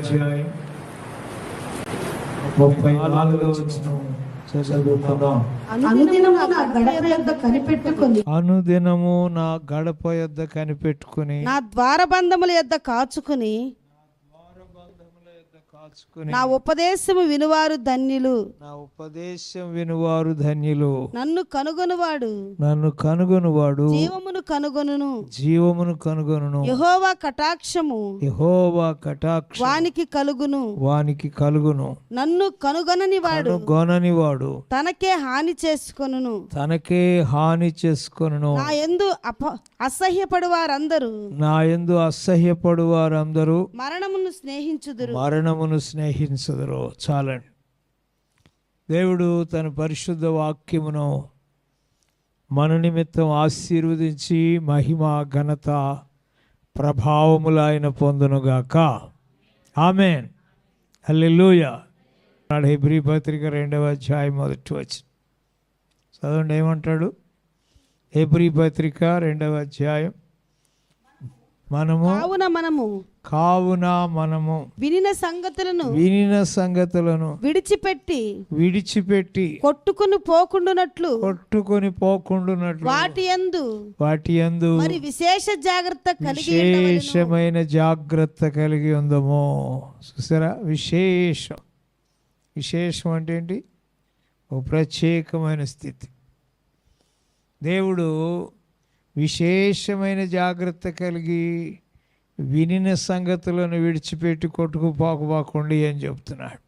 అధ్యాయం ముప్పై నాలుగవ వచనం చదువుకుందాం. అనుదినము నా గడప యొద్ద కనిపెట్టుకొని అనుదినము నా గడప యొద్ద కనిపెట్టుకుని నా ద్వారబంధముల యొద్ద కాచుకుని కాచుకుని నా ఉపదేశము వినువారు ధన్యులు. నా ఉపదేశం వినువారు ధన్యులు. నన్ను కనుగొనువాడు. నన్ను కనుగొనువాడు. జీవమును కనుగొనును. జీవమును కనుగొనును. యెహోవా కటాక్షము. యెహోవా కటాక్ష వానికి కలుగును. వానికి కలుగును. నన్ను కనుగొనని వాడు గొనని వాడు తనకే హాని చేసుకొనును. తనకే హాని చేసుకొనును. నా ఎందు అప అసహ్యపడు వారందరూ నా యందు అసహ్యపడు వారందరూ మరణమును స్నేహించుదురు. మరణమును స్నేహించదురు చాలండి. దేవుడు తన పరిశుద్ధ వాక్యమును మన నిమిత్తం ఆశీర్వదించి మహిమ ఘనత ప్రభావములు ఆయన పొందునుగాక. ఆమెన్. హల్లెలూయ. నాడు హెబ్రీ పత్రిక రెండవ అధ్యాయం మొదటి వచ్చి చదవండి ఏమంటాడు? హెబ్రీ పత్రిక రెండవ అధ్యాయం మనము కావున మనము కావున మనము వినిన సంగతులను వినిన సంగతులను విడిచిపెట్టి విడిచిపెట్టి కొట్టుకుని పోకుండునట్లు కొట్టుకొని పోకుండునట్లు వాటి యందు వాటి యందు మరి విశేష జాగ్రత్త కలిగి. విశేషమైన జాగ్రత్త కలిగి ఉందము. చూసారా? విశేషం. విశేషం అంటే ఏంటి? ఒక ప్రత్యేకమైన స్థితి. దేవుడు విశేషమైన జాగ్రత్త కలిగి వినిన సంగతులను విడిచిపెట్టి కొట్టుకుపోకపోకండి అని చెప్తున్నాడు.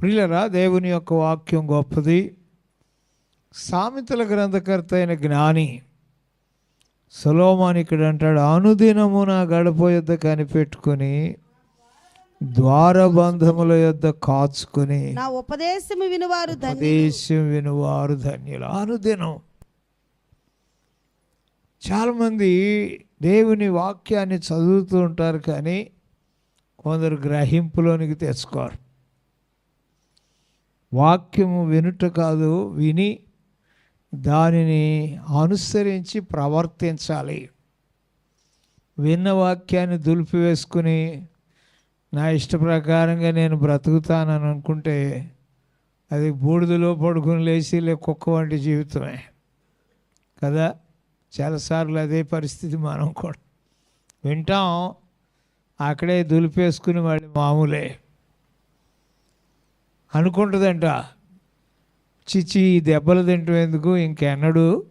ప్రియులరా దేవుని యొక్క వాక్యం గొప్పది. సామెతల గ్రంథకర్త అయిన జ్ఞాని సొలోమాన్ ఇక్కడ అంటాడు అనుదినము నా గడప యొద్ద కనిపెట్టుకుని ద్వారబంధముల యొద్ద కాచుకుని నా వినువారు ఉపదేశం వినువారు ధన్యులు. అనుదినం చాలామంది దేవుని వాక్యాన్ని చదువుతూ ఉంటారు కానీ కొందరు గ్రహింపులోనికి తెచ్చుకోరు. వాక్యము వినుట కాదు విని దానిని అనుసరించి ప్రవర్తించాలి. విన్న వాక్యాన్ని దులిపివేసుకుని నా ఇష్ట ప్రకారంగా నేను బ్రతుకుతానని అనుకుంటే అది బూడిదలో పడుకుని లేచి లే కుక్క వంటి జీవితమే. కదా? చాలాసార్లు అదే పరిస్థితి మనం కూడా. వింటాం అక్కడే దులిపేసుకుని మళ్ళీ మామూలే. అనుకుంటుందంట చిచి ఈ దెబ్బలు తింటం ఎందుకు? ఇంకెన్నడూ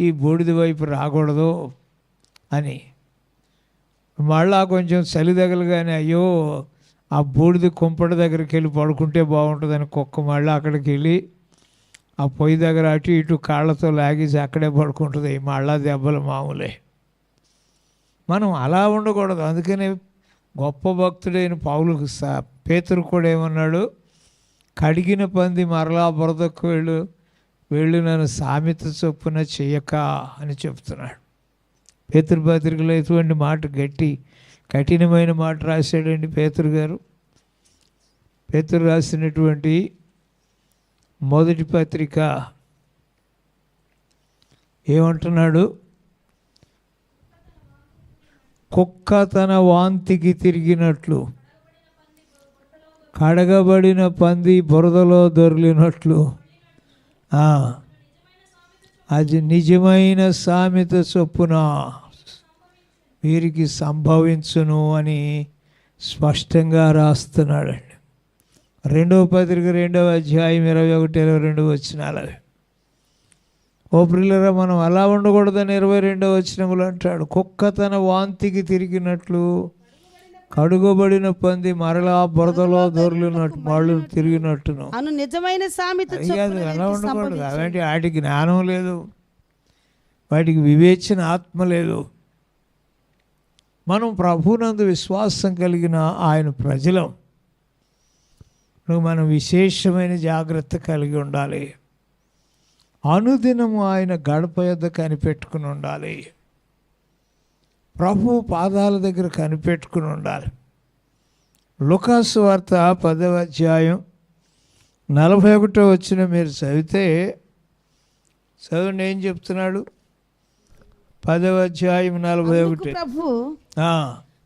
ఈ బూడిద వైపు రాకూడదు అని. మళ్ళా కొంచెం చలి తగలగానే అయ్యో ఆ బూడిద కుంపటి దగ్గరికి వెళ్ళి పడుకుంటే బాగుంటుందని కుక్క మళ్ళీ అక్కడికి వెళ్ళి ఆ పొయ్యి దగ్గర అటు ఇటు కాళ్ళతో లాగేసి అక్కడే పడుకుంటుంది. మళ్ళా దెబ్బలు మామూలే. మనం అలా ఉండకూడదు. అందుకనే గొప్ప భక్తుడైన పౌలకు సా పేతురు కూడా ఏమన్నాడు? కడిగిన పంది మరలా బురదకు వెళ్ళు వెళ్ళు నన్ను సామెత చొప్పున చెయ్యక అని చెప్తున్నాడు. పేతురు ఎటువంటి మాట గట్టి కఠినమైన మాట రాశాడండి పేతురు గారు. పేతురు రాసినటువంటి మొదటి పత్రిక ఏమంటున్నాడు? కుక్క తన వాంతికి తిరిగినట్లు కడగబడిన పంది బురదలో దొరిలినట్లు అది నిజమైన సామెత చొప్పున వీరికి సంభవించును అని స్పష్టంగా రాస్తున్నాడండి. రెండవ పత్రిక రెండవ అధ్యాయం ఇరవై ఒకటి ఇరవై రెండు వచ్చినాలు ఓ ప్రిల్లరా మనం అలా ఉండకూడదని ఇరవై రెండవ వచ్చినములు అంటాడు. కుక్క తన వాంతికి తిరిగినట్లు కడుగబడిన పంది మరలా బురదలో దొరికినట్టు మళ్ళు తిరిగినట్టును. అను నిజమైన సామెత అలా ఉండకూడదు. అలాంటి వాటికి జ్ఞానం లేదు. వాటికి వివేచన ఆత్మ లేదు. మనం ప్రభునందు విశ్వాసం కలిగిన ఆయన ప్రజలం. నువ్వు మనం విశేషమైన జాగ్రత్త కలిగి ఉండాలి. అనుదినము ఆయన గడప యొద్ద కనిపెట్టుకుని ఉండాలి. ప్రభు పాదాల దగ్గర కనిపెట్టుకుని ఉండాలి. లుకాసు వార్త పదవ అధ్యాయం నలభై ఒకటో వచ్చిన మీరు చదివితే చదవండి ఏం చెప్తున్నాడు? పదవ అధ్యాయం నలభై ఒకటి. ప్రభు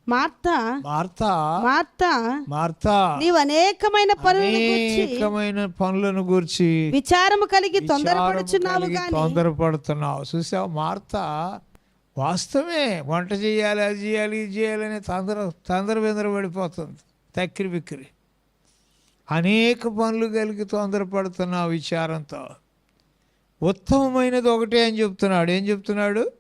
మార్తా. మార్తా. మార్తా. మార్తా. నీవు అనేకమైన పనులను గురించి అనేకమైన పనులను గురించి విచారము కలిగి తొందరపడుచున్నావు తొందరపడుతున్నావు. చూసావు? మార్త వాస్తవమే. వంట చేయాలి అది చేయాలి ఇది చేయాలని తొందర తొందర బెందర పడిపోతుంది. తక్కిరి బిక్కిరి. అనేక పనులు కలిగి తొందరపడుతున్న విచారంతో. ఉత్తమమైనది ఒకటే అని చెప్తున్నాడు. ఏం చెప్తున్నాడు?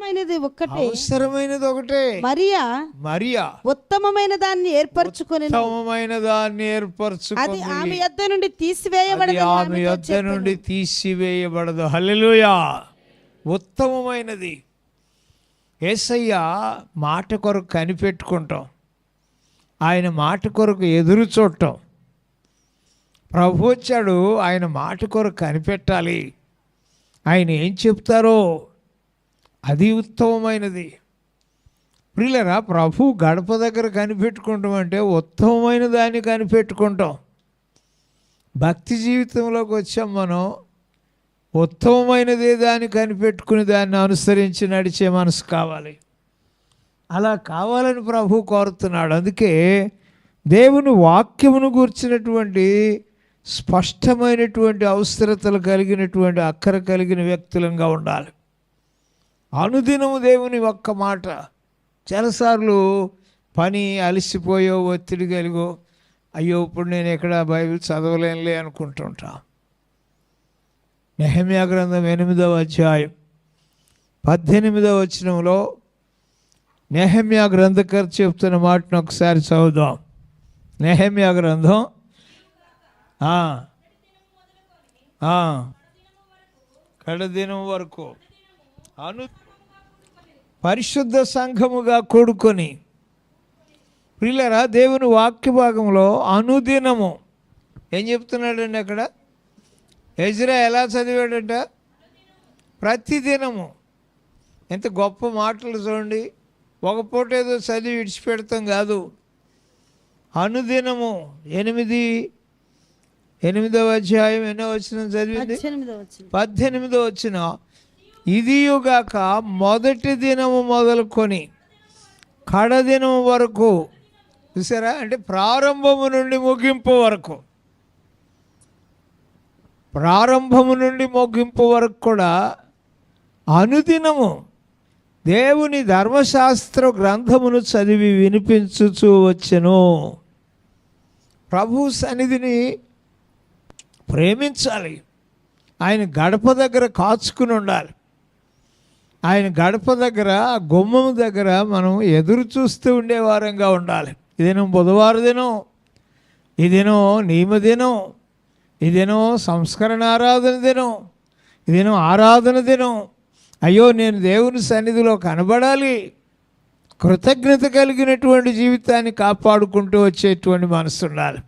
అవసరమైనది ఒక్కటే. అవసరమైనది ఒకటే. మరియా? మరియా. ఉత్తమమైన దాన్ని ఏర్పరచుకొని ఉత్తమమైన దాన్ని అది ఏర్పరచుకుంది ఆమె యొద్ద నుండి అది తీసివేయబడదు ఆమె యొద్ద నుండి తీసివేయబడదు. హల్లెలూయా. ఉత్తమమైనది. ఏసయ్య మాట కొరకు కనిపెట్టుకుంటాం. ఆయన మాట కొరకు ఎదురు చూడటం. ప్రభు వచ్చాడు ఆయన మాట కొరకు కనిపెట్టాలి. ఆయన ఏం చెప్తారో అది ఉత్తమమైనది. ప్రియులరా ప్రభు గడప దగ్గర కనిపెట్టుకుంటాం అంటే ఉత్తమమైన దాన్ని కనిపెట్టుకుంటాం. భక్తి జీవితంలోకి వచ్చాం మనం ఉత్తమమైనదే దాన్ని కనిపెట్టుకుని దాన్ని అనుసరించి నడిచే మనసు కావాలి. అలా కావాలని ప్రభు కోరుతున్నాడు. అందుకే దేవుని వాక్యమును గూర్చినటువంటి స్పష్టమైనటువంటి అవసరతలు కలిగినటువంటి అక్కర కలిగిన వ్యక్తులంగా ఉండాలి. అనుదినము దేవుని ఒక్క మాట. చాలాసార్లు పని అలసిపోయో ఒత్తిడి కలిగో అయ్యో ఇప్పుడు నేను ఎక్కడ బైబిల్ చదవలేనులే అనుకుంటుంటా. నెహమ్యా గ్రంథం ఎనిమిదవ అధ్యాయం. పద్దెనిమిదవ వచనంలో నెహమ్యా గ్రంథకర్ చెప్తున్న మాటను ఒకసారి చదువుదాం. నెహమ్యా గ్రంథం. ఆ, కడదినం వరకు. అను పరిశుద్ధ సంఘముగా కూడుకొని. ప్రియులరా దేవుని వాక్య భాగంలో అనుదినము. ఏం చెప్తున్నాడండి అక్కడ? ఎజ్రా ఎలా చదివాడంట? ప్రతిదినము. ఎంత గొప్ప మాటలు చూడండి. ఒక పూట ఏదో చదివి విడిచిపెడతాం కాదు. అనుదినము ఎనిమిది ఎనిమిదవ అధ్యాయం ఎన్నో వచ్చిన చదివింది. పద్దెనిమిదో వచ్చిన ఇదియుగాక మొదటి దినము మొదలుకొని కడదినం వరకు చూసారా? అంటే ప్రారంభము నుండి ముగింపు వరకు. ప్రారంభము నుండి ముగింపు వరకు కూడా అనుదినము దేవుని ధర్మశాస్త్ర గ్రంథమును చదివి వినిపించుచూ వచ్చెను. ప్రభు సన్నిధిని ప్రేమించాలి. ఆయన గడప దగ్గర కాచుకుని ఉండాలి. ఆయన గడప దగ్గర ఆ గుమ్మం దగ్గర మనం ఎదురు చూస్తూ ఉండేవారంగా ఉండాలి. ఇదేనో బుధవారం దినం ఇదేనో నియమ దినం ఇదేనో సంస్కరణ ఆరాధన దినం ఇదేనో ఆరాధన దినం. అయ్యో నేను దేవుని సన్నిధిలో కనబడాలి. కృతజ్ఞత కలిగినటువంటి జీవితాన్ని కాపాడుకుంటూ వచ్చేటువంటి మనసు ఉండాలి.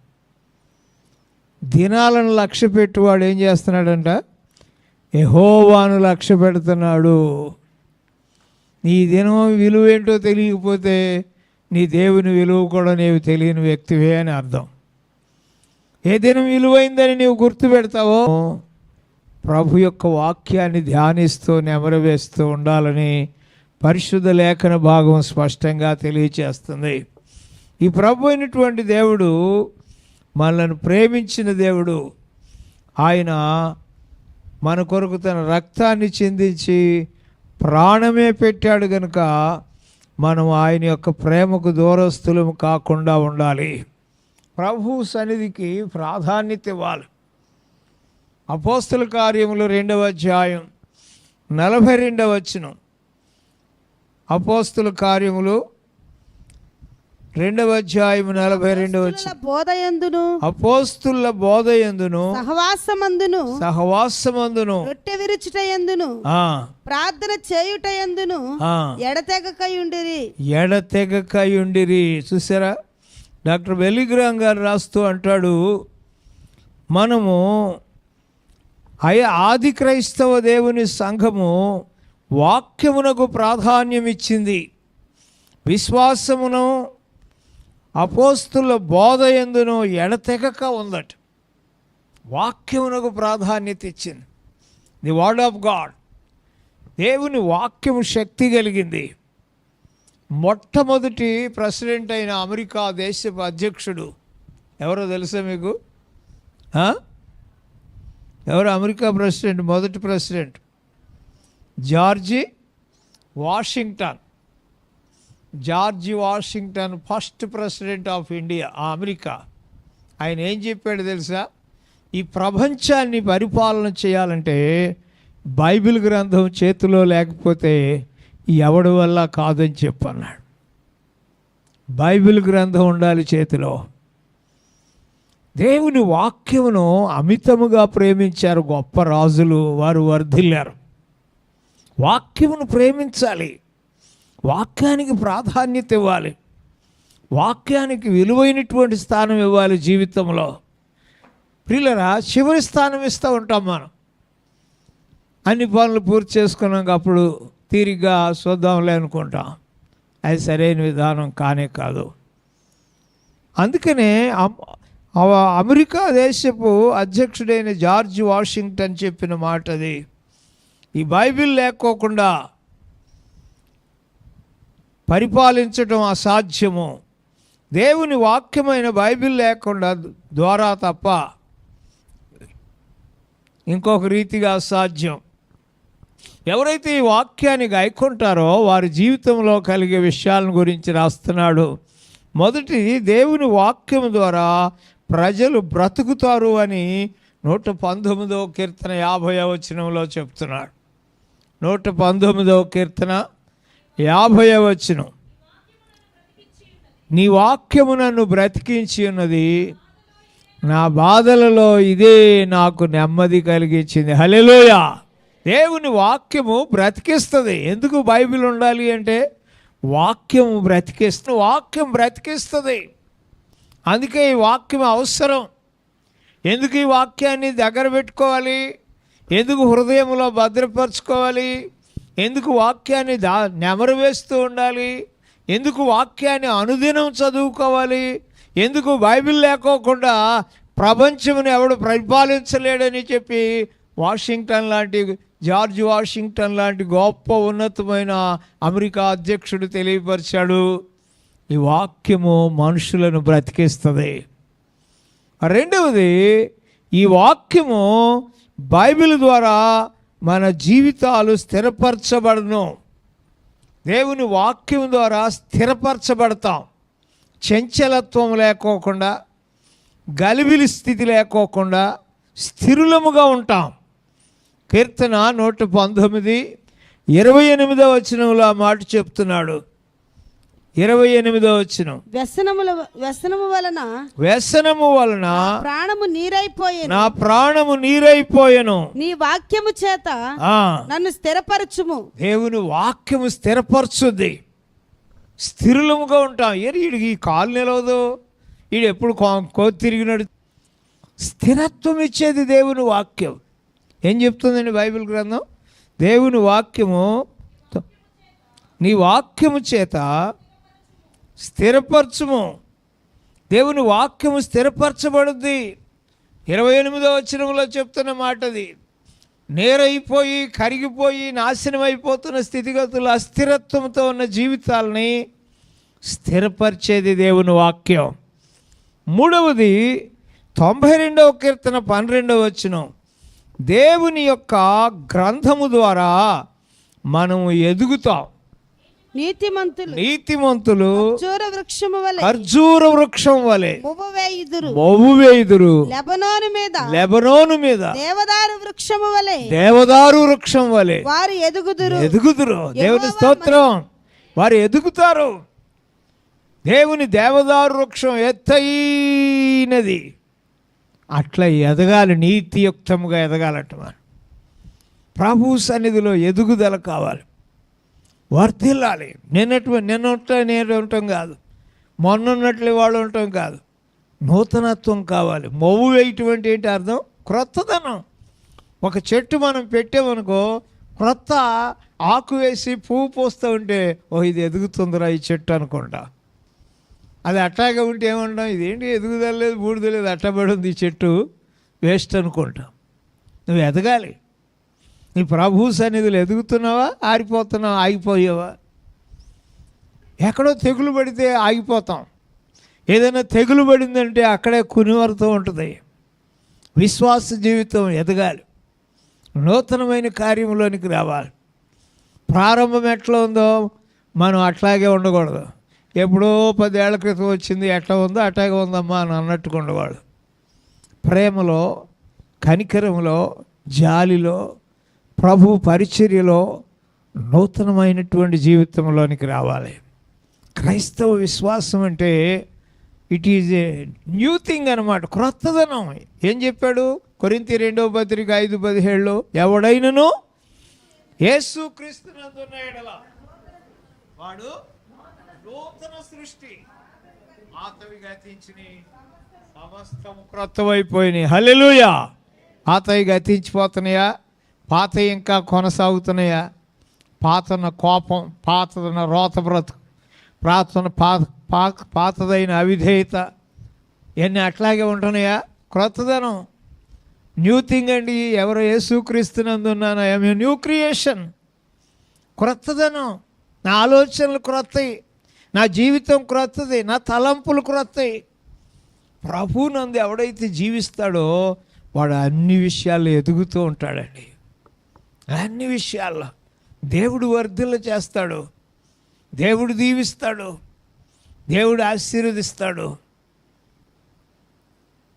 దినాలను లక్ష్య పెట్టువాడు ఏం చేస్తున్నాడంట? ఎహోవాను లక్ష్య పెడుతున్నాడు నీ దినం విలువ ఏంటో తెలియకపోతే నీ దేవుని విలువ కూడా నీవు తెలియని వ్యక్తివే అని అర్థం. ఏ దినం విలువైందని నీవు గుర్తుపెడతావో ప్రభు యొక్క వాక్యాన్ని ధ్యానిస్తూ నెమరవేస్తూ ఉండాలని పరిశుద్ధ లేఖన భాగం స్పష్టంగా తెలియచేస్తుంది. ఈ ప్రభు అయినటువంటి దేవుడు మనల్ని ప్రేమించిన దేవుడు. ఆయన మన కొరకు తన రక్తాన్ని చెందించి ప్రాణమే పెట్టాడు గనుక మనం ఆయన యొక్క ప్రేమకు దూరస్తులం కాకుండా ఉండాలి. ప్రభు సన్నిధికి ప్రాధాన్యత ఇవ్వాలి. అపోస్తుల కార్యములు రెండవ అధ్యాయం నలభై రెండవ వచ్చిన అపోస్తుల కార్యములు రెండవ అధ్యాయం నలభై రెండవ బోధయందును. అపోస్తుల బోధ ఎందును సహవాసమందును. సహవాసమందును. రొట్టె విరుచుటయందును. ప్రార్థన చేయుటయందును. ఆ, ఎడతెగకయుండిరి. ఎడతెగకయుండిరి. చూసారా? డాక్టర్ వెలిగ్రామ్ గారు రాస్తూ అంటాడు మనము అయ ఆది క్రైస్తవ దేవుని సంఘము వాక్యమునకు ప్రాధాన్యం ఇచ్చింది విశ్వాసమును అపోస్తుల బోధ ఎందును ఎడతెగక ఉందట. వాక్యమునకు ప్రాధాన్యత ఇచ్చింది. The word of God. దేవుని వాక్యం శక్తి కలిగింది. మొట్టమొదటి ప్రెసిడెంట్ అయిన అమెరికా దేశపు అధ్యక్షుడు. ఎవరో తెలుసా మీకు? ఎవరు అమెరికా ప్రెసిడెంట్? మొదటి president. George Washington. George Washington first president of India America. ఆయన ఏం చెప్పాడు తెలుసా? ఈ ప్రపంచాన్ని పరిపాలన చేయాలంటే బైబిల్ గ్రంథం చేతిలో లేకపోతే ఎవడి వల్ల కాదని చెప్పన్నాడు. బైబిల్ గ్రంథం ఉండాలి చేతిలో. దేవుని వాక్యమును అమితముగా ప్రేమించారు గొప్ప రాజులు వారు వర్ధిల్లారు. వాక్యమును ప్రేమించాలి. వాక్యానికి ప్రాధాన్యత ఇవ్వాలి. వాక్యానికి విలువైనటువంటి స్థానం ఇవ్వాలి జీవితంలో. ప్రియులరా చివరి స్థానం ఇస్తూ ఉంటాం మనం. అన్ని పనులు పూర్తి చేసుకున్నాక అప్పుడు తీరిగ్గా చూద్దాంలే అనుకుంటాం. అది సరైన విధానం కానే కాదు. అందుకనే అమ్- అమెరికా దేశపు అధ్యక్షుడైన జార్జ్ వాషింగ్టన్ చెప్పిన మాట అది ఈ బైబిల్ లేకోకుండా పరిపాలించడం అసాధ్యము. దేవుని వాక్యమైన బైబిల్ లేకుండా ద్వారా తప్ప ఇంకొక రీతిగా అసాధ్యం. ఎవరైతే ఈ వాక్యాన్ని గాయకుంటారో వారి జీవితంలో కలిగే విషయాలను గురించి రాస్తున్నాడు. మొదటి దేవుని వాక్యం ద్వారా ప్రజలు బ్రతుకుతారు అని నూట పంతొమ్మిదవ కీర్తన యాభై వచనంలో చెప్తున్నాడు. నూట పంతొమ్మిదవ కీర్తన యాభై వచనం. నీ వాక్యము నన్ను బ్రతికించి ఉన్నది నా బాధలలో ఇదే నాకు నెమ్మది కలిగించింది. హలెలోయ దేవుని వాక్యము బ్రతికిస్తుంది. ఎందుకు బైబిల్ ఉండాలి అంటే వాక్యము బ్రతికిస్తుంది వాక్యం బ్రతికిస్తుంది. అందుకే ఈ వాక్యం అవసరం. ఎందుకు ఈ వాక్యాన్ని దగ్గర పెట్టుకోవాలి? ఎందుకు హృదయంలో భద్రపరచుకోవాలి? ఎందుకు వాక్యాన్ని దా నెమరు వేస్తూ ఉండాలి? ఎందుకు వాక్యాన్ని అనుదినం చదువుకోవాలి? ఎందుకు బైబిల్ లేకోకుండా ప్రపంచమును ఎవడు పరిపాలించలేడని చెప్పి వాషింగ్టన్ లాంటి జార్జ్ వాషింగ్టన్ లాంటి గొప్ప ఉన్నతమైన అమెరికా అధ్యక్షుడు తెలియపరిచాడు. ఈ వాక్యము మనుషులను బ్రతికిస్తుంది. రెండవది ఈ వాక్యము బైబిల్ ద్వారా మన జీవితాలు స్థిరపరచబడను. దేవుని వాక్యం ద్వారా స్థిరపరచబడతాం. చంచలత్వం లేకోకుండా గలిబిలి స్థితి లేకోకుండా స్థిరులముగా ఉంటాం. కీర్తన నూట పంతొమ్మిది ఇరవై ఎనిమిదో వచనంలో ఆ మాట చెప్తున్నాడు. ఇరవై ఎనిమిదో వచనం. వ్యసనముల వ్యసనము వలన వ్యసనము వలన ప్రాణము నీరైపోయేను. నా ప్రాణము నీరైపోయెను. నీ వాక్యము చేత నన్ను స్థిరపరచుము. దేవుని వాక్యము స్థిరపరచుద్ది స్థిరులముగా ఉంటాం. వీడికి ఈ కాలు నిలవదు? వీడు ఎప్పుడు కో- కోతి తిరిగినాడు? స్థిరత్వం ఇచ్చేది దేవుని వాక్యం. ఏం చెప్తుందండి బైబిల్ గ్రంథం? దేవుని వాక్యము నీ వాక్యము చేత స్థిరపరచుము. దేవుని వాక్యము స్థిరపరచబడుద్ది. ఇరవై ఎనిమిదో వచనంలో చెప్తున్న మాటది. నేరైపోయి కరిగిపోయి నాశనం అయిపోతున్న స్థితిగతులు అస్థిరత్వంతో ఉన్న జీవితాలని స్థిరపరిచేది దేవుని వాక్యం. మూడవది తొంభై రెండవ కీర్తన పన్నెండవ వచనం. దేవుని యొక్క గ్రంథము ద్వారా మనము ఎదుగుతాం. నీతిమంతులు. నీతిమంతులు చూర వృక్షము వలె. ఖర్జూర వృక్షం వలె. మువ్వవేయుదురు మొవ్వు వేయుదురు లెబనోను మీద. లెబనోను మీద. దేవదారు వృక్షము వలె. దేవదారు వృక్షం వలె. వారు ఎదుగుదురు. ఎదుగుదురు. దేవుని స్తోత్రం. వారు ఎదుగుతారు. దేవుని దేవదారు వృక్షం ఎత్తైనది. అట్లా ఎదగాలి నీతియుక్తంగా ఎదగాలట ప్రభు సన్నిధిలో ఎదుగుదల కావాలి. వర్ధిల్లాలి. నిన్నటి నిన్న నేను ఉండటం కాదు. మొన్న వాళ్ళు ఉండటం కాదు. నూతనత్వం కావాలి. మొవ్వు వేయటువంటి ఏంటి అర్థం? క్రొత్తదనం. ఒక చెట్టు మనం పెట్టామనుకో క్రొత్త ఆకు వేసి పువ్వు పోస్తూ ఉంటే ఓ ఇది ఎదుగుతుందిరా ఈ చెట్టు అనుకుంటా. అది అట్టాగా ఉంటే ఏమంటాం? ఇదేంటి ఎదుగుదల లేదు బూడిద లేదు అట్టబడి ఉంది ఈ చెట్టు? వేస్ట్ అనుకుంటాం. నువ్వు ఎదగాలి. నీ ప్రభు సన్నిధిలో ఎదుగుతున్నావా? ఆరిపోతున్నావా? ఆగిపోయావా? ఎక్కడో తెగులు పడితే ఆగిపోతాం. ఏదైనా తెగులు పడిందంటే అక్కడే కునివరుతూ ఉంటుంది. విశ్వాస జీవితం ఎదగాలి. నూతనమైన కార్యంలోనికి రావాలి. ప్రారంభం ఎట్లా ఉందో మనం అట్లాగే ఉండకూడదు. ఎప్పుడో పదేళ్ళ క్రితం వచ్చింది ఎట్లా ఉందో అట్లాగే ఉందమ్మా అని అన్నట్టుగా ఉండకూడదు. ప్రేమలో కనికరంలో జాలిలో ప్రభు పరిచర్యలో నూతనమైనటువంటి జీవితంలోనికి రావాలి. క్రైస్తవ విశ్వాసం అంటే it is a new thing అనమాట క్రొత్తదనం. ఏం చెప్పాడు? కొరింతి రెండవ పత్రిక ఐదు పదిహేడులో ఎవడైనను యేసు క్రీస్తునందున్నాయడల వాడు నూతన సృష్టి ఆతవి గతించిని సమస్తము క్రొత్తవైపోయినాయి హలెలుయా ఆతవి గతించిపోతున్నాయా? పాత ఇంకా కొనసాగుతున్నాయా? పాతన కోపం పాతదన రోత బ్రతుకు ప్రాతన పాత పా- పాతదైన అవిధేయత ఇవన్నీ అట్లాగే ఉంటున్నాయా? క్రొత్తదనం. న్యూ థింగ్ అండి ఎవరు యేసుక్రీస్తునందున్నాను ఐఎమ్ న్యూ క్రియేషన్. క్రొత్తదనం. నా ఆలోచనలు క్రొత్తవి నా జీవితం క్రొత్తది. నా తలంపులు క్రొత్తవి ప్రభునందు ఎవడైతే జీవిస్తాడో వాడు అన్ని విషయాలు ఎదుగుతూ ఉంటాడండి. అన్ని విషయాల్లో. దేవుడు వర్ధిల్ల చేస్తాడు. దేవుడు దీవిస్తాడు. దేవుడు ఆశీర్వదిస్తాడు.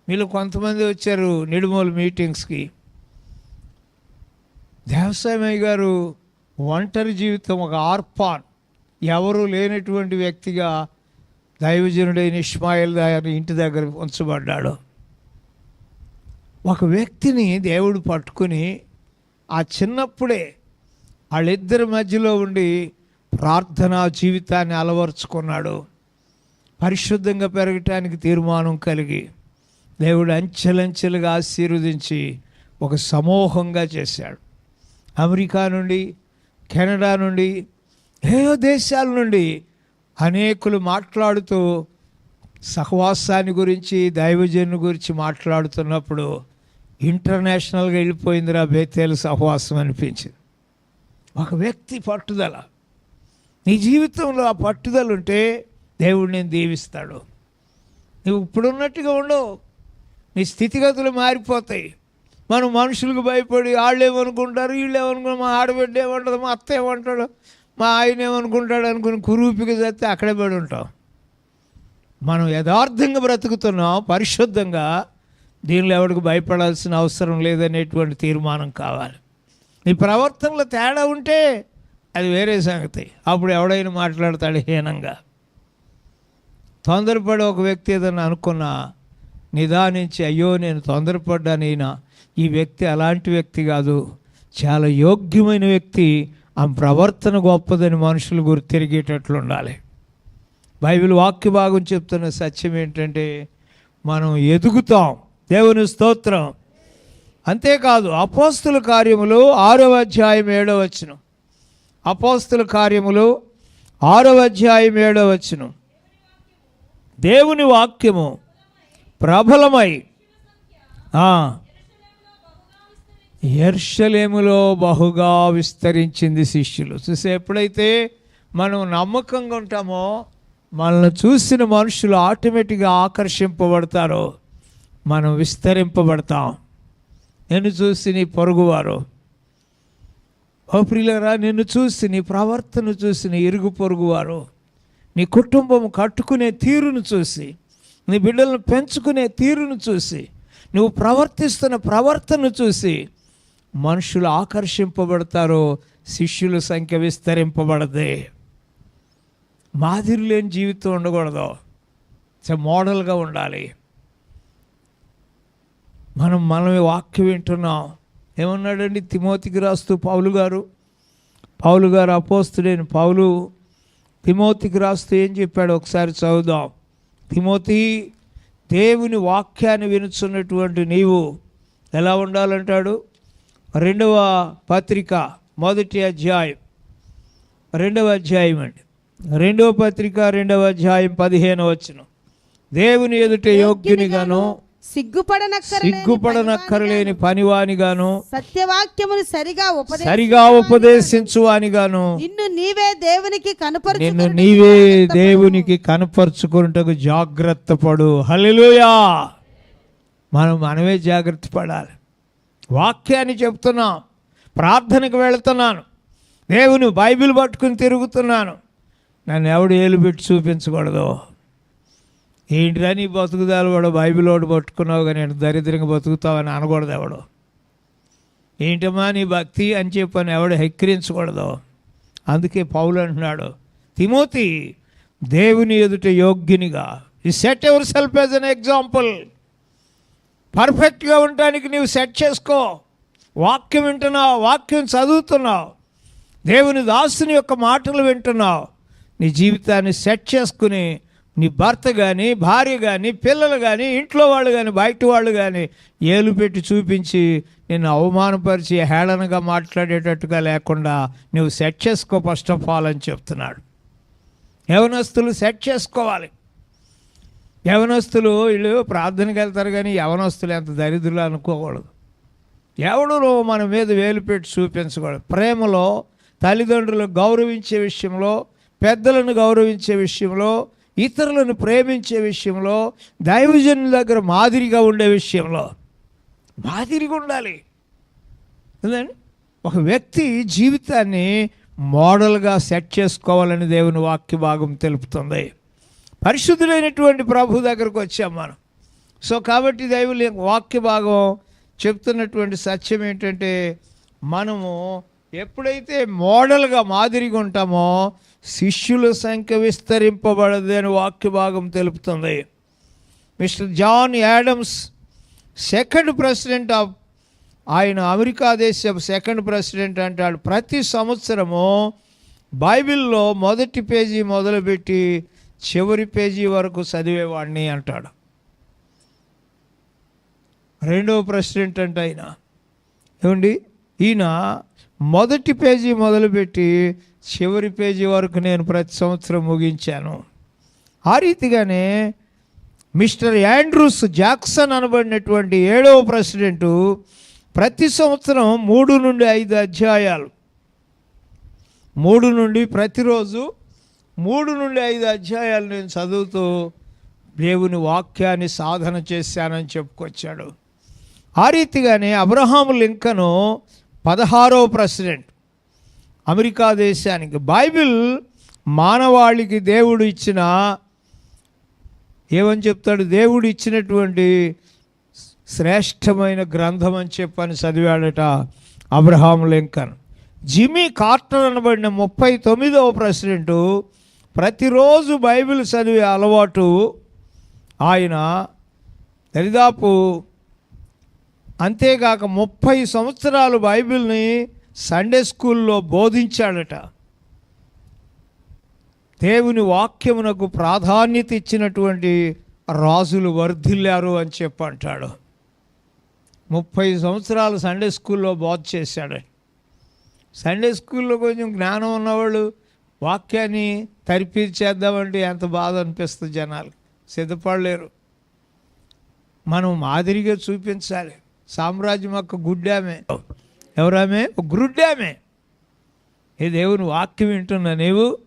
వీళ్ళు కొంతమంది వచ్చారు నిడుమూలు మీటింగ్స్కి. దేవసాయమయ్య గారు ఒంటరి జీవితం ఒక ఆర్పాన్ ఎవరూ లేనటువంటి వ్యక్తిగా దైవజనుడైన ఇష్మాయిల్ దాని ఇంటి దగ్గర ఉంచబడ్డాడు. ఒక వ్యక్తిని దేవుడు పట్టుకుని ఆ చిన్నప్పుడే వాళ్ళిద్దరి మధ్యలో ఉండి ప్రార్థనా జీవితాన్ని అలవర్చుకున్నాడు. పరిశుద్ధంగా పెరగటానికి తీర్మానం కలిగి దేవుడు అంచెలంచెలుగా ఆశీర్వదించి ఒక సమూహంగా చేశాడు. అమెరికా నుండి కెనడా నుండి ఏయో దేశాల నుండి అనేకులు మాట్లాడుతూ సహవాసాన్ని గురించి దైవజను గురించి మాట్లాడుతున్నప్పుడు ఇంటర్నేషనల్గా వెళ్ళిపోయిందిరా బేతేలు సహవాసం అనిపించింది. ఒక వ్యక్తి పట్టుదల. నీ జీవితంలో ఆ పట్టుదల ఉంటే దేవుడు నేను దీవిస్తాడు. నువ్వు ఇప్పుడున్నట్టుగా ఉండవు. నీ స్థితిగతులు మారిపోతాయి. మనం మనుషులకు భయపడి వాళ్ళు ఏమనుకుంటారు వీళ్ళు ఏమనుకుంటారు మా ఆడబిడ్డ ఏమంటారు మా అత్త ఏమంటాడు? మా ఆయన ఏమనుకుంటాడు అనుకుని కురూపిక చేస్తే అక్కడే పడి ఉంటాం. మనం యథార్థంగా బ్రతుకుతున్నాం పరిశుద్ధంగా దీనిలో ఎవరికి భయపడాల్సిన అవసరం లేదనేటువంటి తీర్మానం కావాలి. నీ ప్రవర్తనలో తేడా ఉంటే అది వేరే సంగతి. అప్పుడు ఎవడైనా మాట్లాడతాడు హీనంగా. తొందరపడి ఒక వ్యక్తి ఏదైనా అనుకున్నా నిదానించి అయ్యో నేను తొందరపడ్డానైనా ఈ వ్యక్తి అలాంటి వ్యక్తి కాదు. చాలా యోగ్యమైన వ్యక్తి. ఆ ప్రవర్తన గొప్పదని మనుషులు గుర్తిరిగేటట్లు ఉండాలి. బైబిల్ వాక్య భాగం చెప్తున్న సత్యం ఏంటంటే మనం ఎదుగుతాం. దేవుని స్తోత్రం. అంతేకాదు అపోస్తుల కార్యములు ఆరవ అధ్యాయం ఏడవ వచ్చును అపోస్తుల కార్యములు ఆరవ అధ్యాయం ఏడవ వచ్చును దేవుని వాక్యము ప్రబలమై ఎర్షలేములో బహుగా విస్తరించింది శిష్యులు. చూసే ఎప్పుడైతే మనం నమ్మకంగా ఉంటామో మనల్ని చూసిన మనుషులు ఆటోమేటిక్గా ఆకర్షింపబడతారో. మనం విస్తరింపబడతాం. నిన్ను చూసి నీ పొరుగువారు. ఓ ప్రియులరా నిన్ను చూసి నీ ప్రవర్తన చూసి నీ ఇరుగు పొరుగువారు. నీ కుటుంబం కట్టుకునే తీరును చూసి నీ బిడ్డలను పెంచుకునే తీరును చూసి నువ్వు ప్రవర్తిస్తున్న ప్రవర్తనను చూసి మనుషులు ఆకర్షింపబడతారో శిష్యుల సంఖ్య విస్తరింపబడదే. మాదిరి లేని జీవితం ఉండకూడదు. మోడల్గా ఉండాలి. మనం మనమే వాక్యం వింటున్నాం. ఏమన్నాడండి? తిమోతికి రాస్తూ పౌలు గారు పౌలు గారు అపోస్తుడైన పౌలు తిమోతికి రాస్తూ ఏం చెప్పాడు ఒకసారి చదువుదాం. తిమోతి దేవుని వాక్యాన్ని వినుచున్నటువంటి నీవు ఎలా ఉండాలంటాడు? రెండవ పత్రిక మొదటి అధ్యాయం. రెండవ అధ్యాయం అండి. రెండవ పత్రిక రెండవ అధ్యాయం పదిహేను వచ్చును దేవుని ఎదుట యోగ్యునిగాను సిగ్గుపడనక్కరలేని సిగ్గుపడనక్కరలేని పనివానిగాను సత్యవాక్యమును సరిగా సరిగా ఉపదేశించువానిగాను నిన్ను నీవే దేవునికి కనపరుచు నిన్ను నీవే దేవునికి కనపరుచుకున్నటకు జాగ్రత్త పడు. హల్లెలూయా! మనం మనమే జాగ్రత్త పడాలి. వాక్యాన్ని చెప్తున్నాం. ప్రార్థనకు వెళుతున్నాను. దేవుని బైబిల్ పట్టుకుని తిరుగుతున్నాను. నన్ను ఎవడు ఏలు పెట్టి చూపించకూడదు? ఏంటిరా నీ బతుకుదాలు? వాడు బైబిల్ ఒకటి పట్టుకున్నావు కానీ నేను దరిద్రంగా బతుకుతావని అనకూడదు ఎవడు. ఏంటమ్మా నీ భక్తి అని చెప్పని ఎవడు హెక్కిరించకూడదు. అందుకే పౌలు అంటున్నాడు తిమోతి దేవుని ఎదుట యోగ్యునిగా ఈ set yourself as an example పర్ఫెక్ట్గా ఉండటానికి నీవు సెట్ చేసుకో. వాక్యం వింటున్నావు వాక్యం చదువుతున్నావు. దేవుని దాసుని యొక్క మాటలు వింటున్నావు. నీ జీవితాన్ని సెట్ చేసుకుని నీ భర్త కానీ భార్య కానీ పిల్లలు కానీ ఇంట్లో వాళ్ళు కానీ బయట వాళ్ళు కానీ ఏలు పెట్టి చూపించి నిన్ను అవమానపరిచి హేళనగా మాట్లాడేటట్టుగా లేకుండా నువ్వు సెట్ చేసుకో ఫస్ట్ ఆఫ్ ఆల్ అని చెప్తున్నాడు. యవనస్తులు సెట్ చేసుకోవాలి. యవనస్తులు వీళ్ళు ప్రార్థనకి వెళ్తారు కానీ యవనస్తులు ఎంత దరిద్రులు అనుకోకూడదు. ఎవడు మన మీద వేలు పెట్టి చూపించకూడదు. ప్రేమలో తల్లిదండ్రులు గౌరవించే విషయంలో పెద్దలను గౌరవించే విషయంలో ఇతరులను ప్రేమించే విషయంలో దైవజనుల దగ్గర మాదిరిగా ఉండే విషయంలో. మాదిరిగా ఉండాలి. ఒక వ్యక్తి జీవితాన్ని మోడల్గా సెట్ చేసుకోవాలని దేవుని వాక్య భాగం తెలుపుతుంది. పరిశుద్ధులైనటువంటి ప్రభు దగ్గరకు వచ్చాం మనం. సో కాబట్టి దైవుల వాక్య భాగం చెప్తున్నటువంటి సత్యం ఏంటంటే మనము ఎప్పుడైతే మోడల్గా మాదిరిగా ఉంటామో శిష్యుల సంఖ్య విస్తరింపబడదు అని వాక్య భాగం తెలుపుతుంది. Mr John Adams second president of ఆయన అమెరికా దేశ సెకండ్ ప్రెసిడెంట్ అంటాడు. ప్రతి సంవత్సరము బైబిల్లో మొదటి పేజీ మొదలుపెట్టి చివరి పేజీ వరకు చదివేవాడిని అంటాడు. రెండవ ప్రెసిడెంట్ అంటే ఆయన. ఏమండి? ఈయన మొదటి పేజీ మొదలుపెట్టి చివరి పేజీ వరకు నేను ప్రతి సంవత్సరం ముగించాను. ఆ రీతిగానే మిస్టర్ యాండ్రూస్ జాక్సన్ అనబడినటువంటి ఏడవ ప్రెసిడెంటు ప్రతి సంవత్సరం మూడు నుండి ఐదు అధ్యాయాలు. మూడు నుండి ప్రతిరోజు మూడు నుండి ఐదు అధ్యాయాలు నేను చదువుతూ దేవుని వాక్యాన్ని సాధన చేశానని చెప్పుకొచ్చాడు. ఆ రీతిగానే అబ్రహాం లింకను పదహారవ ప్రెసిడెంట్ అమెరికా దేశానికి. బైబిల్ మానవాళికి దేవుడు ఇచ్చిన ఏమని చెప్తాడు? దేవుడు ఇచ్చినటువంటి శ్రేష్టమైన గ్రంథం అని చెప్పని చదివాడట అబ్రహాం లింకన్. జిమీ కార్టర్ అనబడిన ముప్పై తొమ్మిదవ ప్రెసిడెంటు ప్రతిరోజు బైబిల్ చదివే అలవాటు ఆయన. దరిదాపు అంతేకాక ముప్పై సంవత్సరాలు బైబిల్ని సండే స్కూల్లో బోధించాడట. దేవుని వాక్యమునకు ప్రాధాన్యత ఇచ్చినటువంటి రాజులు వర్ధిల్లారు అని చెప్పి అంటాడు ముప్పై సంవత్సరాలు సండే స్కూల్లో బోధ చేశాడు. సండే స్కూల్లో కొంచెం జ్ఞానం ఉన్నవాళ్ళు వాక్యాన్ని తరిపి చేద్దామంటే ఎంత బాధ అనిపిస్తుంది జనాలు. సిద్ధపడలేరు. మనం మాదిరిగా చూపించాలి. సామ్రాజ్యం యొక్క గుడ్డామే. ఎవరామే? ఒక గుడ్డామే ఏ దేవుని వాక్యం వింటున్న నీవు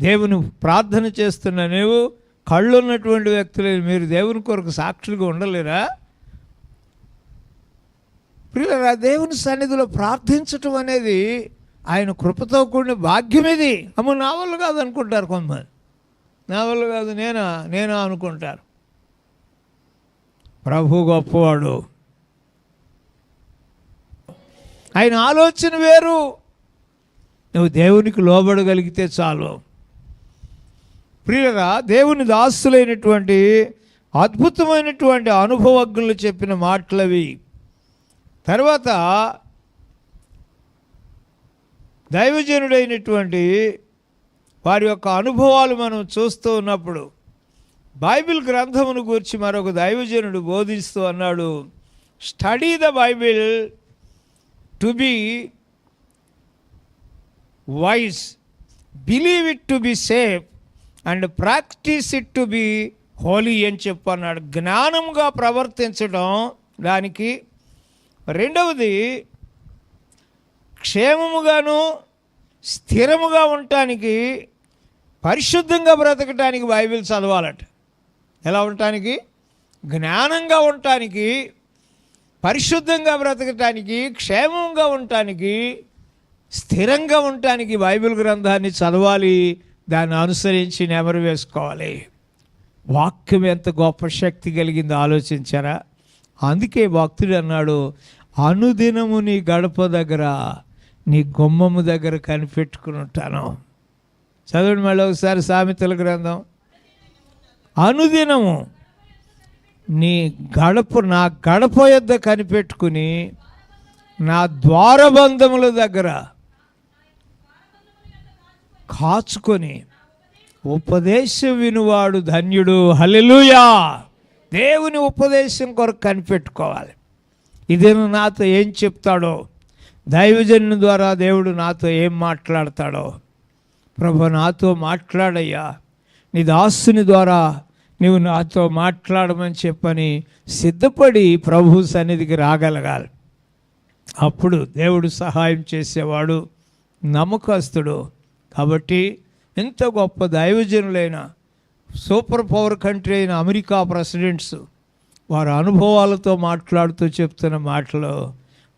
దేవుని ప్రార్థన చేస్తున్న నీవు కళ్ళు ఉన్నటువంటి వ్యక్తులు మీరు దేవుని కొరకు సాక్షులుగా ఉండలేరా? ప్రియులరా దేవుని సన్నిధిలో ప్రార్థించటం అనేది ఆయన కృపతో కూడిన భాగ్యం ఇది. అమ్మ నా వల్ల కాదు అనుకుంటారు కొంతమంది. నా వల్ల కాదు నేనా? నేనా అనుకుంటారు. ప్రభు గొప్పవాడు. ఆయన ఆలోచన వేరు. నువ్వు దేవునికి లోబడగలిగితే చాలు. ప్రియులరా దేవుని దాసులైనటువంటి అద్భుతమైనటువంటి అనుభవజ్ఞులు చెప్పిన మాటలవి. తర్వాత దైవజనుడైనటువంటి వారి యొక్క అనుభవాలు మనం చూస్తూ ఉన్నప్పుడు బైబిల్ గ్రంథమును గురించి మరొక దైవజనుడు బోధిస్తూ అన్నాడు study the Bible to be wise believe it to be safe and practise it to be holy అని చెప్పు అన్నాడు. జ్ఞానముగా ప్రవర్తించడం దానికి. రెండవది క్షేమముగాను స్థిరముగా ఉండటానికి పరిశుద్ధంగా బ్రతకటానికి బైబిల్ చదవాలట. ఎలా ఉండటానికి? జ్ఞానంగా ఉండటానికి పరిశుద్ధంగా బ్రతకటానికి క్షేమంగా ఉండటానికి స్థిరంగా ఉండటానికి బైబిల్ గ్రంథాన్ని చదవాలి. దాన్ని అనుసరించి నెమరు వేసుకోవాలి. వాక్యం ఎంత గొప్ప శక్తి కలిగిందో ఆలోచించారా? అందుకే భక్తుడు అన్నాడు అనుదినము నీ గడప దగ్గర నీ గుమ్మము దగ్గర కనిపెట్టుకుని ఉంటాను. చదవండి మళ్ళీ ఒకసారి సామెతల గ్రంథం. అనుదినము నీ గడప నా గడప యొద్ద కనిపెట్టుకుని నా ద్వారబంధముల దగ్గర కాచుకొని ఉపదేశం వినువాడు ధన్యుడు. హలెలుయా దేవుని ఉపదేశం కొరకు కనిపెట్టుకోవాలి. ఇది నాతో ఏం చెప్తాడో దైవజన్యం ద్వారా దేవుడు నాతో ఏం మాట్లాడతాడో ప్రభు నాతో మాట్లాడయ్యా. నీ దాసుని ద్వారా నీవు నాతో మాట్లాడమని చెప్పని సిద్ధపడి ప్రభు సన్నిధికి రాగలగాలి. అప్పుడు దేవుడు సహాయం చేసేవాడు నమ్మకస్తుడు. కాబట్టి ఎంత గొప్ప దైవజనులైన సూపర్ పవర్ కంట్రీ అయిన అమెరికా ప్రెసిడెంట్స్ వారి అనుభవాలతో మాట్లాడుతూ చెప్తున్న మాటలు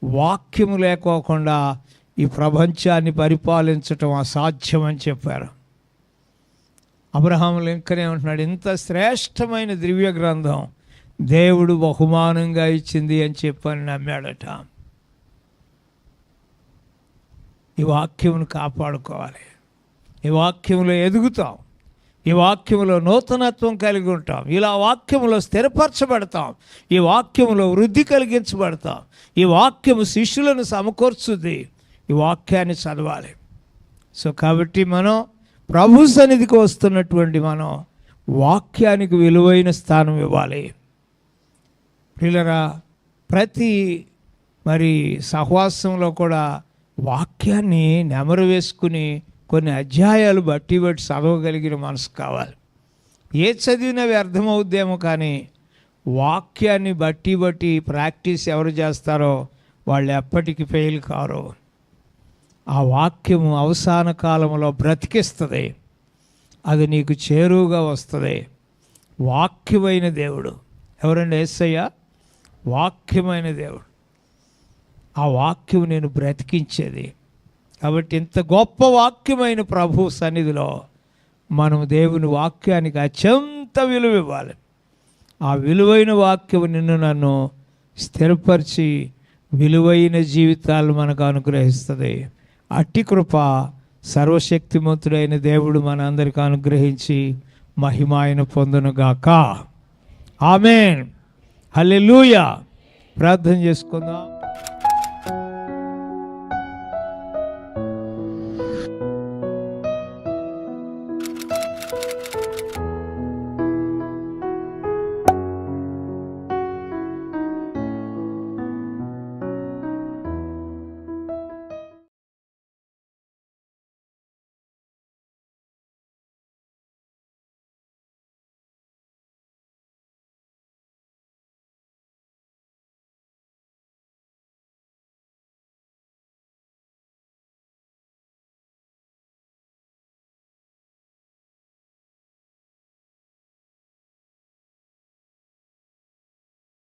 వాక్యం లేకోకుండా ఈ ప్రపంచాన్ని పరిపాలించటం అసాధ్యమని చెప్పారు. అబ్రహాం లింకన్ ఏమంటున్నాడు ఇంత శ్రేష్టమైన దివ్య గ్రంథం దేవుడు బహుమానంగా ఇచ్చింది అని చెప్పని నమ్మాడట. ఈ వాక్యమును కాపాడుకోవాలి. ఈ వాక్యంలో ఎదుగుతాం. ఈ వాక్యంలో నూతనత్వం కలిగి ఉంటాం. ఇలా వాక్యంలో స్థిరపరచబడతాం. ఈ వాక్యంలో వృద్ధి కలిగించబడతాం. ఈ వాక్యము శిష్యులను సమకూర్చుద్ది. ఈ వాక్యాన్ని చదవాలి. సో కాబట్టి మనం ప్రభు సన్నిధికి వస్తున్నటువంటి మనం వాక్యానికి విలువైన స్థానం ఇవ్వాలి. పిల్లరా ప్రతి మరి సహవాసంలో కూడా వాక్యాన్ని నెమరు వేసుకుని కొన్ని అధ్యాయాలు బట్టి బట్టి చదవగలిగిన మనసు కావాలి. ఏ చదివినా వ్యర్థమవుద్దేమో కానీ వాక్యాన్ని బట్టి బట్టి ప్రాక్టీస్ ఎవరు చేస్తారో వాళ్ళు ఎప్పటికీ ఫెయిల్ కారు. ఆ వాక్యము అవసాన కాలంలో బ్రతికిస్తుంది. అది నీకు చేరువుగా వస్తుంది. వాక్యమైన దేవుడు. ఎవరండి ఏసయ్య? వాక్యమైన దేవుడు. ఆ వాక్యం నేను బ్రతికించేది. కాబట్టి ఇంత గొప్ప వాక్యమైన ప్రభు సన్నిధిలో మనం దేవుని వాక్యానికి అత్యంత విలువ ఇవ్వాలి. ఆ విలువైన వాక్యం నిన్ను నన్ను స్థిరపరిచి విలువైన జీవితాలు మనకు అనుగ్రహిస్తుంది. అట్టి కృప సర్వశక్తిమంతుడైన దేవుడు మన అందరికి అనుగ్రహించి మహిమాయన పొందునుగాక. ఆమెన్. హల్లెలూయా. ప్రార్థన చేసుకుందాం.